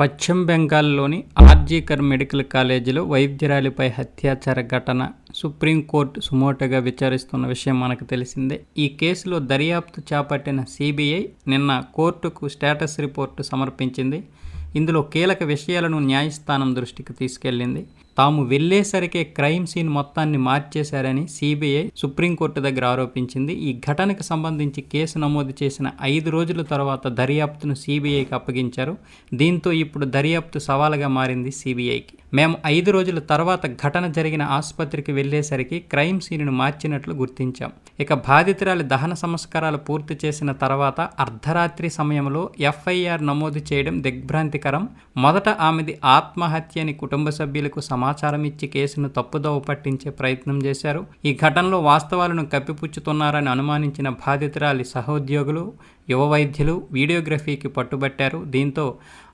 పశ్చిమ బెంగాల్లోని ఆర్జీకర్ మెడికల్ కాలేజీలో వైద్యురాలిపై హత్యాచార ఘటన సుప్రీంకోర్టు సుమోటగా విచారిస్తున్న విషయం మనకు తెలిసిందే. ఈ కేసులో దర్యాప్తు చేపట్టిన సిబిఐ నిన్న కోర్టుకు స్టేటస్ రిపోర్టు సమర్పించింది. ఇందులో కీలక విషయాలను న్యాయస్థానం దృష్టికి తీసుకెళ్ళింది తాము వెళ్ళేసరికే క్రైమ్ సీన్ మొత్తాన్ని మార్చేశారని సిబిఐ సుప్రీంకోర్టు దగ్గర ఆరోపించింది. ఈ ఘటనకు సంబంధించి కేసు నమోదు చేసిన ఐదు రోజుల తర్వాత దర్యాప్తును సిబిఐకి అప్పగించారు. దీంతో ఇప్పుడు దర్యాప్తు సవాలుగా మారింది సిబిఐకి. మేము ఐదు రోజుల తర్వాత ఘటన జరిగిన ఆసుపత్రికి వెళ్ళేసరికి క్రైమ్ సీన్ను మార్చినట్లు గుర్తించాం. ఇక బాధితురాలి దహన సంస్కారాలు పూర్తి చేసిన తర్వాత అర్ధరాత్రి సమయంలో ఎఫ్ఐఆర్ నమోదు చేయడం దిగ్భ్రాంతికరం. మొదట ఆమెది ఆత్మహత్య అని కుటుంబ సభ్యులకు సమా సమాచారం ఇచ్చి కేసును తప్పుదోవ పట్టించే ప్రయత్నం చేశారు. ఈ ఘటనలో వాస్తవాలను కప్పిపుచ్చుతున్నారని అనుమానించిన బాధితురాలి సహోద్యోగులు యువ వైద్యులు వీడియోగ్రఫీకి పట్టుబట్టారు. దీంతో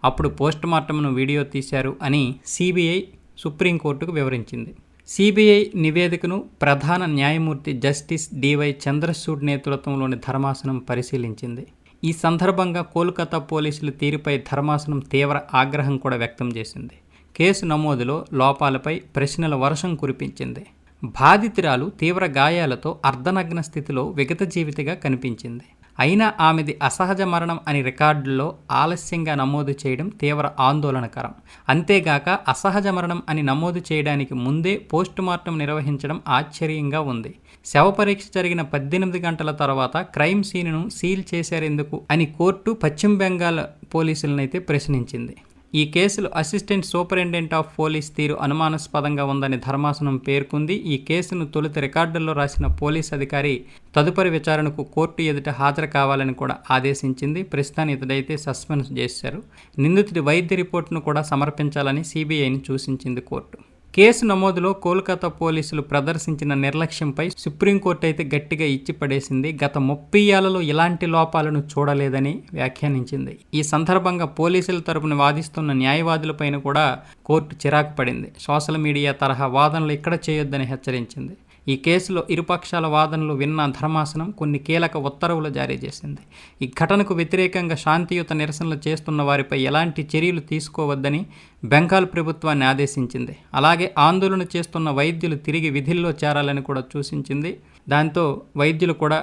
అప్పుడు పోస్టుమార్టంను వీడియో తీశారు అని సిబిఐ సుప్రీంకోర్టుకు వివరించింది. సిబిఐ నివేదికను ప్రధాన న్యాయమూర్తి జస్టిస్ డివై చంద్రచూడ్ నేతృత్వంలోని ధర్మాసనం పరిశీలించింది. ఈ సందర్భంగా కోల్కతా పోలీసుల తీరుపై ధర్మాసనం తీవ్ర ఆగ్రహం కూడా వ్యక్తం చేసింది. కేసు నమోదులో లోపాలపై ప్రశ్నల వర్షం కురిపించింది. బాధితురాలు తీవ్ర గాయాలతో అర్ధనగ్న స్థితిలో విగత జీవితగా కనిపించింది. అయినా ఆమెది అసహజ మరణం అని రికార్డుల్లో ఆలస్యంగా నమోదు చేయడం తీవ్ర ఆందోళనకరం. అంతేగాక అసహజ మరణం అని నమోదు చేయడానికి ముందే పోస్టుమార్టం నిర్వహించడం ఆశ్చర్యంగా ఉంది. శవ పరీక్ష జరిగిన పద్దెనిమిది గంటల తర్వాత క్రైమ్ సీన్ను సీల్ చేశారెందుకు అని కోర్టు పశ్చిమ బెంగాల్ పోలీసులనైతే ప్రశ్నించింది. ఈ కేసులో అసిస్టెంట్ సూపరింటెండెంట్ ఆఫ్ పోలీస్ తీరు అనుమానాస్పదంగా ఉందని ధర్మాసనం పేర్కొంది. ఈ కేసును తొలుత రికార్డుల్లో రాసిన పోలీస్ అధికారి తదుపరి విచారణకు కోర్టు ఎదుట హాజరు కావాలని కూడా ఆదేశించింది. ప్రస్తుతాన్ని ఇతడైతే సస్పెన్స్ చేశారు. నిందితుడి వైద్య రిపోర్టును కూడా సమర్పించాలని సిబిఐని సూచించింది కోర్టు. కేసు నమోదులో కోల్కతా పోలీసులు ప్రదర్శించిన నిర్లక్ష్యంపై సుప్రీంకోర్టు అయితే గట్టిగా ఇచ్చిపడేసింది గత ముప్పై ఏళ్ళలో ఇలాంటి లోపాలను చూడలేదని వ్యాఖ్యానించింది. ఈ సందర్భంగా పోలీసుల తరపున వాదిస్తున్న న్యాయవాదులపైన కూడా కోర్టు చిరాకు పడింది. సోషల్ మీడియా తరహా వాదనలు ఇక్కడ చేయొద్దని హెచ్చరించింది. ఈ కేసులో ఇరుపక్షాల వాదనలు విన్న ధర్మాసనం కొన్ని కీలక ఉత్తర్వులు జారీ చేసింది. ఈ ఘటనకు వ్యతిరేకంగా శాంతియుత నిరసనలు చేస్తున్న వారిపై ఎలాంటి చర్యలు తీసుకోవద్దని బెంగాల్ ప్రభుత్వాన్ని ఆదేశించింది. అలాగే ఆందోళన చేస్తున్న వైద్యులు తిరిగి విధుల్లో చేరాలని కూడా సూచించింది. దాంతో వైద్యులు కూడా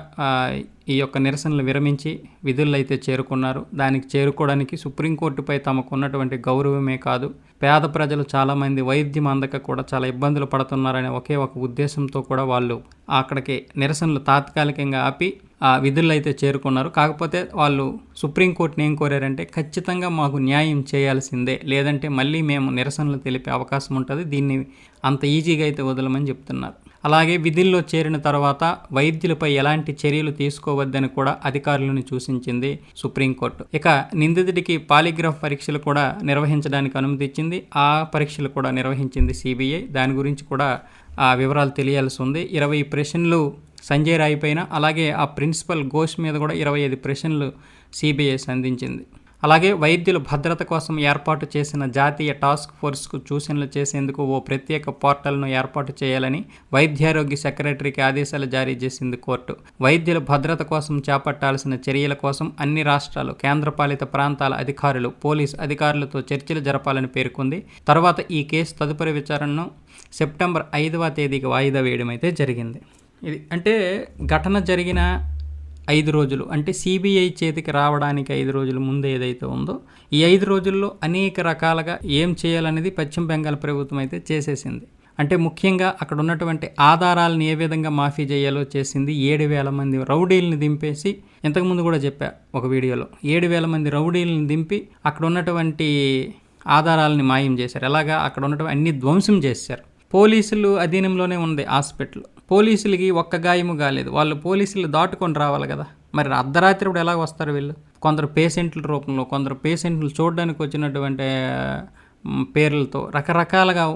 ఈ యొక్క నిరసనలు విరమించి విధులైతే చేరుకున్నారు. దానికి చేరుకోవడానికి సుప్రీంకోర్టుపై తమకు ఉన్నటువంటి గౌరవమే కాదు పేద ప్రజలు చాలామంది వైద్యం అందక కూడా చాలా ఇబ్బందులు పడుతున్నారనే ఒకే ఒక ఉద్దేశంతో కూడా వాళ్ళు అక్కడికి నిరసనలు తాత్కాలికంగా ఆపి ఆ విధుల్లో అయితే చేరుకున్నారు. కాకపోతే వాళ్ళు సుప్రీంకోర్టుని ఏం కోరారంటే ఖచ్చితంగా మాకు న్యాయం చేయాల్సిందే. లేదంటే మళ్ళీ మేము నిరసనలు తెలిపే అవకాశం ఉంటుంది. దీన్ని అంత ఈజీగా అయితే వదలమని చెప్తున్నారు. అలాగే విధుల్లో చేరిన తర్వాత వైద్యులపై ఎలాంటి చర్యలు తీసుకోవద్దని కూడా అధికారులను సూచించింది సుప్రీంకోర్టు. ఇక నిందితుడికి పాలిగ్రాఫ్ పరీక్షలు కూడా నిర్వహించడానికి అనుమతి ఇచ్చింది. ఆ పరీక్షలు కూడా నిర్వహించింది సిబిఐ. దాని గురించి కూడా ఆ వివరాలు తెలియాల్సి ఉంది. ఇరవై ప్రశ్నలు సంజయ్ రాయ్ పైన అలాగే ఆ ప్రిన్సిపల్ ఘోష్ మీద కూడా ఇరవై ఐదు ప్రశ్నలు సిబిఐ సంధించింది. అలాగే వైద్యుల భద్రత కోసం ఏర్పాటు చేసిన జాతీయ టాస్క్ ఫోర్స్కు సూచనలు చేసేందుకు ఓ ప్రత్యేక పోర్టల్ను ఏర్పాటు చేయాలని వైద్యారోగ్య సెక్రటరీకి ఆదేశాలు జారీ చేసింది కోర్టు. వైద్యుల భద్రత కోసం చేపట్టాల్సిన చర్యల కోసం అన్ని రాష్ట్రాలు కేంద్రపాలిత ప్రాంతాల అధికారులు పోలీస్ అధికారులతో చర్చలు జరపాలని పేర్కొంది. తర్వాత ఈ కేసు తదుపరి విచారణను సెప్టెంబర్ ఐదవ తేదీకి వాయిదా వేయడం అయితే జరిగింది. ఇది అంటే ఘటన జరిగిన ఐదు రోజులు. అంటే సిబిఐ చేతికి రావడానికి ఐదు రోజుల ముందు ఏదైతే ఉందో ఈ ఐదు రోజుల్లో అనేక రకాలుగా ఏం చేయాలనేది పశ్చిమ బెంగాల్ ప్రభుత్వం అయితే చేసేసింది. అంటే ముఖ్యంగా అక్కడ ఉన్నటువంటి ఆధారాలను ఏ విధంగా మాఫీ చేయాలో చేసింది. ఏడు వేల మంది రౌడీలను దింపేసి ఇంతకుముందు కూడా చెప్పా ఒక వీడియోలో ఏడు వేల మంది రౌడీలను దింపి అక్కడ ఉన్నటువంటి ఆధారాలని మాయం చేశారు. ఎలాగా? అక్కడ ఉన్నటువంటి అన్ని ధ్వంసం చేశారు. పోలీసులు అధీనంలోనే ఉంది హాస్పిటల్. పోలీసులకి ఒక్క గాయము కాలేదు. వాళ్ళు పోలీసులు దాటుకొని రావాలి కదా. మరి అర్ధరాత్రి ఇప్పుడు ఎలా వస్తారు వీళ్ళు? కొందరు పేషెంట్ల రూపంలో కొందరు పేషెంట్లు చూడడానికి వచ్చినటువంటి పేర్లతో రకరకాలుగా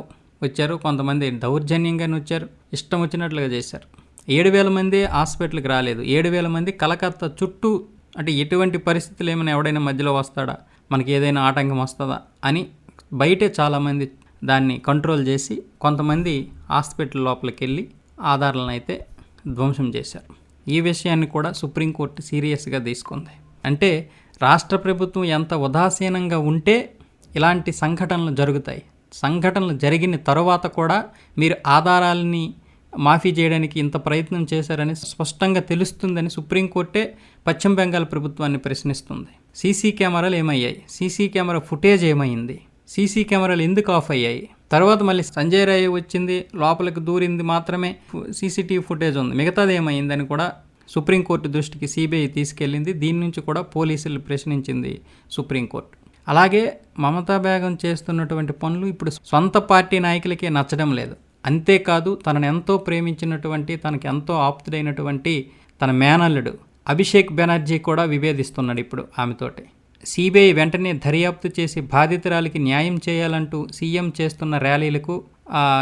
వచ్చారు. కొంతమంది దౌర్జన్యంగానే వచ్చారు. ఇష్టం వచ్చినట్లుగా చేశారు. ఏడు వేల మంది హాస్పిటల్కి రాలేదు. ఏడు వేల మంది కలకత్తా చుట్టూ అంటే ఎటువంటి పరిస్థితులు ఏమైనా ఎవడైనా మధ్యలో వస్తాడా? మనకి ఏదైనా ఆటంకం వస్తుందా? అని బయటే చాలామంది దాన్ని కంట్రోల్ చేసి కొంతమంది హాస్పిటల్ లోపలికి వెళ్ళి ఆధారాలను అయితే ధ్వంసం చేశారు. ఈ విషయాన్ని కూడా సుప్రీంకోర్టు సీరియస్గా తీసుకుంది. అంటే రాష్ట్ర ప్రభుత్వం ఎంత ఉదాసీనంగా ఉంటే ఇలాంటి సంఘటనలు జరుగుతాయి. సంఘటనలు జరిగిన తరువాత కూడా మీరు ఆధారాలని మాఫీ చేయడానికి ఇంత ప్రయత్నం చేశారని స్పష్టంగా తెలుస్తుందని సుప్రీంకోర్టే పశ్చిమ బెంగాల్ ప్రభుత్వాన్ని ప్రశ్నిస్తుంది. సీసీ కెమెరాలు ఏమయ్యాయి? సీసీ కెమెరా ఫుటేజ్ ఏమైంది? సీసీ కెమెరాలు ఎందుకు ఆఫ్ అయ్యాయి? తర్వాత మళ్ళీ సంజయ్ రాయ్ వచ్చింది లోపలికి దూరింది మాత్రమే సీసీటీవీ ఫుటేజ్ ఉంది. మిగతాది ఏమైందని కూడా సుప్రీంకోర్టు దృష్టికి సిబిఐ తీసుకెళ్ళింది. దీని నుంచి కూడా పోలీసులు ప్రశ్నించింది సుప్రీంకోర్టు. అలాగే మమతా బేగం చేస్తున్నటువంటి పనులు ఇప్పుడు సొంత పార్టీ నాయకులకే నచ్చడం లేదు. అంతేకాదు తనను ఎంతో ప్రేమించినటువంటి తనకి ఎంతో ఆప్తుడైనటువంటి తన మేనల్లుడు అభిషేక్ బెనర్జీ కూడా విభేదిస్తున్నాడు ఇప్పుడు ఆమెతోటి. సిబిఐ వెంటనే దర్యాప్తు చేసి బాధితురాలికి న్యాయం చేయాలంటూ సీఎం చేస్తున్న ర్యాలీలకు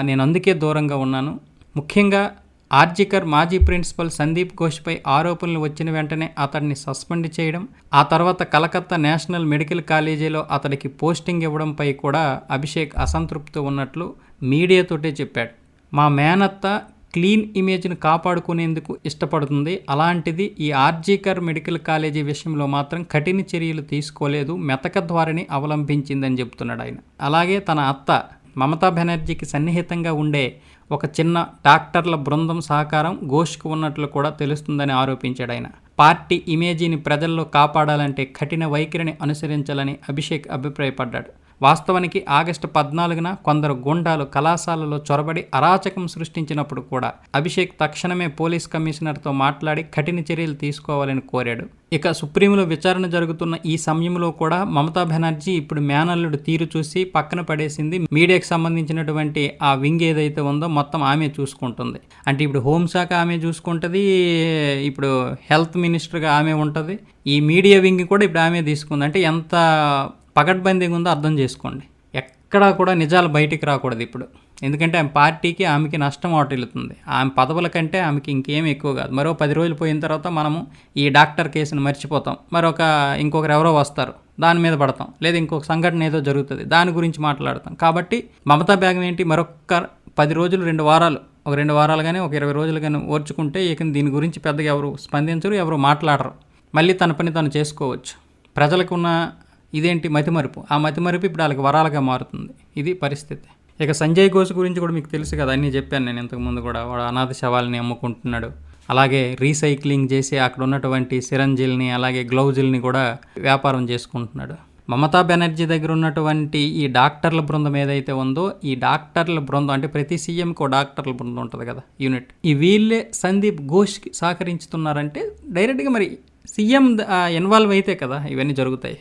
నేను అందుకే దూరంగా ఉన్నాను. ముఖ్యంగా ఆర్జికర్ మాజీ ప్రిన్సిపల్ సందీప్ ఘోష్పై ఆరోపణలు వచ్చిన వెంటనే అతడిని సస్పెండ్ చేయడం ఆ తర్వాత కలకత్తా నేషనల్ మెడికల్ కాలేజీలో అతడికి పోస్టింగ్ ఇవ్వడంపై కూడా అభిషేక్ అసంతృప్తి ఉన్నట్లు మీడియాతోటే చెప్పాడు. మా మేనత్త క్లీన్ ఇమేజ్ను కాపాడుకునేందుకు ఇష్టపడుతుంది. అలాంటిది ఈ ఆర్జీకర్ మెడికల్ కాలేజీ విషయంలో మాత్రం కఠిన చర్యలు తీసుకోలేదు. మెతక ద్వారని అవలంబించిందని చెప్తున్నాడు ఆయన. అలాగే తన అత్త మమతా బెనర్జీకి సన్నిహితంగా ఉండే ఒక చిన్న డాక్టర్ల బృందం సహకారం ఘోష్కు ఉన్నట్లు కూడా తెలుస్తుందని ఆరోపించాడు ఆయన. పార్టీ ఇమేజీని ప్రజల్లో కాపాడాలంటే కఠిన వైఖరిని అనుసరించాలని అభిషేక్ అభిప్రాయపడ్డాడు. వాస్తవానికి ఆగస్టు పద్నాలుగున కొందరు గుండాలు కళాశాలలో చొరబడి అరాచకం సృష్టించినప్పుడు కూడా అభిషేక్ తక్షణమే పోలీస్ కమిషనర్తో మాట్లాడి కఠిన చర్యలు తీసుకోవాలని కోరాడు. ఇక సుప్రీంలో విచారణ జరుగుతున్న ఈ సమయంలో కూడా మమతా బెనర్జీ ఇప్పుడు మేనల్లుడు తీరు చూసి పక్కన పడేసింది. మీడియాకి సంబంధించినటువంటి ఆ వింగ్ ఏదైతే ఉందో మొత్తం ఆమె చూసుకుంటుంది. అంటే ఇప్పుడు హోంశాఖ ఆమె చూసుకుంటుంది ఇప్పుడు హెల్త్ మినిస్టర్గా ఆమె ఉంటుంది. ఈ మీడియా వింగ్ కూడా ఇప్పుడు ఆమె తీసుకుంది. అంటే ఎంత పగడ్బందీగా ఉందో అర్థం చేసుకోండి. ఎక్కడా కూడా నిజాలు బయటికి రాకూడదు ఇప్పుడు. ఎందుకంటే ఆమె పార్టీకి ఆమెకి నష్టం వాటిల్లుతుంది. ఆమె పదవుల కంటే ఆమెకి ఇంకేం ఎక్కువ కాదు. మరో పది రోజులు పోయిన తర్వాత మనము ఈ డాక్టర్ కేసును మర్చిపోతాం. మరొక ఇంకొకరు ఎవరో వస్తారు. దాని మీద పడతాం. లేదా ఇంకొక సంఘటన ఏదో జరుగుతుంది. దాని గురించి మాట్లాడతాం. కాబట్టి మమతా బ్యాగం ఏంటి? మరొక పది రోజులు రెండు వారాలు ఒక రెండు వారాలు కానీ ఒక ఇరవై రోజులు కానీ ఓర్చుకుంటే ఇక దీని గురించి పెద్దగా ఎవరు స్పందించరు ఎవరు మాట్లాడరు. మళ్ళీ తన పని తను చేసుకోవచ్చు. ప్రజలకు ఉన్న ఇదేంటి మతిమరుపు? ఆ మతిమరుపు ఇప్పుడు వాళ్ళకి వరాలుగా మారుతుంది. ఇది పరిస్థితి. ఇక సంజయ్ ఘోష్ గురించి కూడా మీకు తెలుసు కదా అన్నీ చెప్పాను నేను ఇంతకుముందు కూడా. వాడు అనాథ శవాలని అమ్ముకుంటున్నాడు. అలాగే రీసైక్లింగ్ చేసి అక్కడ ఉన్నటువంటి సిరంజిల్ని అలాగే గ్లౌజుల్ని కూడా వ్యాపారం చేసుకుంటున్నాడు. మమతా బెనర్జీ దగ్గర ఉన్నటువంటి ఈ డాక్టర్ల బృందం ఏదైతే ఉందో ఈ డాక్టర్ల బృందం అంటే ప్రతి సీఎంకి ఒక డాక్టర్ల బృందం ఉంటుంది కదా యూనిట్. ఈ వీళ్ళే సందీప్ ఘోష్కి సహకరించుతున్నారంటే డైరెక్ట్గా మరి సీఎం ఇన్వాల్వ్ అయితే కదా ఇవన్నీ జరుగుతాయి.